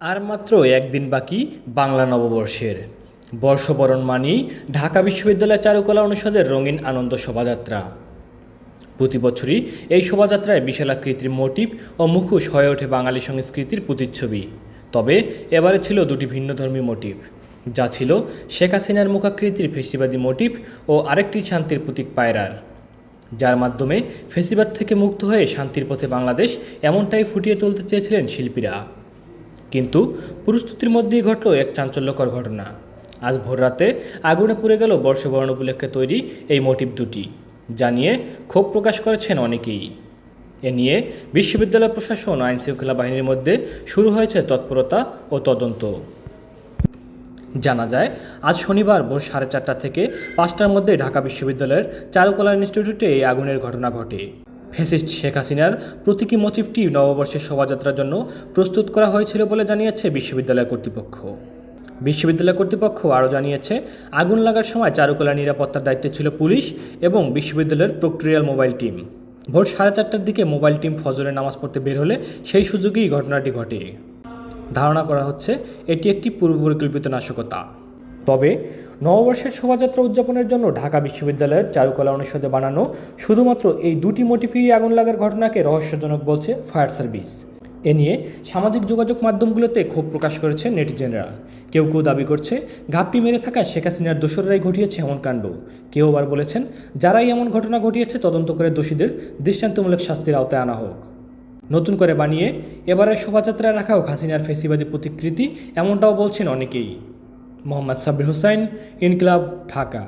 আর মাত্র একদিন বাকি বাংলা নববর্ষের। বর্ষবরণ মানেই ঢাকা বিশ্ববিদ্যালয় চারুকলা অনুষদের রঙিন আনন্দ শোভাযাত্রা। প্রতি বছরই এই শোভাযাত্রায় বিশালাকৃতির মোটিভ ও মুখোশ হয়ে ওঠে বাঙালি সংস্কৃতির প্রতিচ্ছবি। তবে এবারে ছিল দুটি ভিন্নধর্মী মোটিভ, যা ছিল শেখ হাসিনার মুখাকৃতির ফেসিবাদী মোটিভ ও আরেকটি শান্তির প্রতীক পায়রার। যার মাধ্যমে ফেসিবাদ থেকে মুক্ত হয়ে শান্তির পথে বাংলাদেশ এমনটাই ফুটিয়ে তুলতে চেয়েছিলেন শিল্পীরা। কিন্তু প্রস্তুতির মধ্যেই ঘটল এক চাঞ্চল্যকর ঘটনা। আজ ভোররাতে আগুনে পুড়ে গেল বর্ষবরণ উপলক্ষে তৈরি এই মোটিভ দুটি, যা নিয়ে ক্ষোভ প্রকাশ করেছেন অনেকেই। এ নিয়ে বিশ্ববিদ্যালয় প্রশাসন ও আইনশৃঙ্খলা বাহিনীর মধ্যে শুরু হয়েছে তৎপরতা ও তদন্ত। জানা যায়, আজ শনিবার ভোর সাড়ে চারটা থেকে পাঁচটার মধ্যে ঢাকা বিশ্ববিদ্যালয়ের চারুকলা ইনস্টিটিউটে এই আগুনের ঘটনা ঘটে। ফেসিস্ট শেখ হাসিনার প্রতীকী মোটিভটি নববর্ষের শোভাযাত্রার জন্য প্রস্তুত করা হয়েছিল বলে জানিয়েছে বিশ্ববিদ্যালয় কর্তৃপক্ষ। বিশ্ববিদ্যালয় কর্তৃপক্ষ আরও জানিয়েছে, আগুন লাগার সময় চারুকলা নিরাপত্তার দায়িত্বে ছিল পুলিশ এবং বিশ্ববিদ্যালয়ের প্রক্রিয়াল মোবাইল টিম। ভোর সাড়ে চারটার দিকে মোবাইল টিম ফজরের নামাজ পড়তে বের হলে সেই সুযোগেই ঘটনাটি ঘটে। ধারণা করা হচ্ছে, এটি একটি পূর্ব পরিকল্পিত নাশকতা। তবে নববর্ষের শোভাযাত্রা উদযাপনের জন্য ঢাকা বিশ্ববিদ্যালয়ের চারুকলা অনুষদে বানানো শুধুমাত্র এই দুটি মোটিফি আগুন লাগার ঘটনাকে রহস্যজনক বলছে ফায়ার সার্ভিস। এ নিয়ে সামাজিক যোগাযোগ মাধ্যমগুলোতে ক্ষোভ প্রকাশ করেছে নেটিজেনরা। কেউ কেউ দাবি করছে, ঘাপটি মেরে থাকা শেখ হাসিনার দোসররাই ঘটিয়েছে এমন কাণ্ড। কেউ আবার বলেছেন, যারাই এমন ঘটনা ঘটিয়েছে তদন্ত করে দোষীদের দৃষ্টান্তমূলক শাস্তির আওতায় আনা হোক। নতুন করে বানিয়ে এবারের শোভাযাত্রায় রাখা হোক হাসিনার ফেসিবাদী প্রতিকৃতি, এমনটাও বলছেন অনেকেই। मोहम्मद सबिर हुसैन इनकलाब ढाका।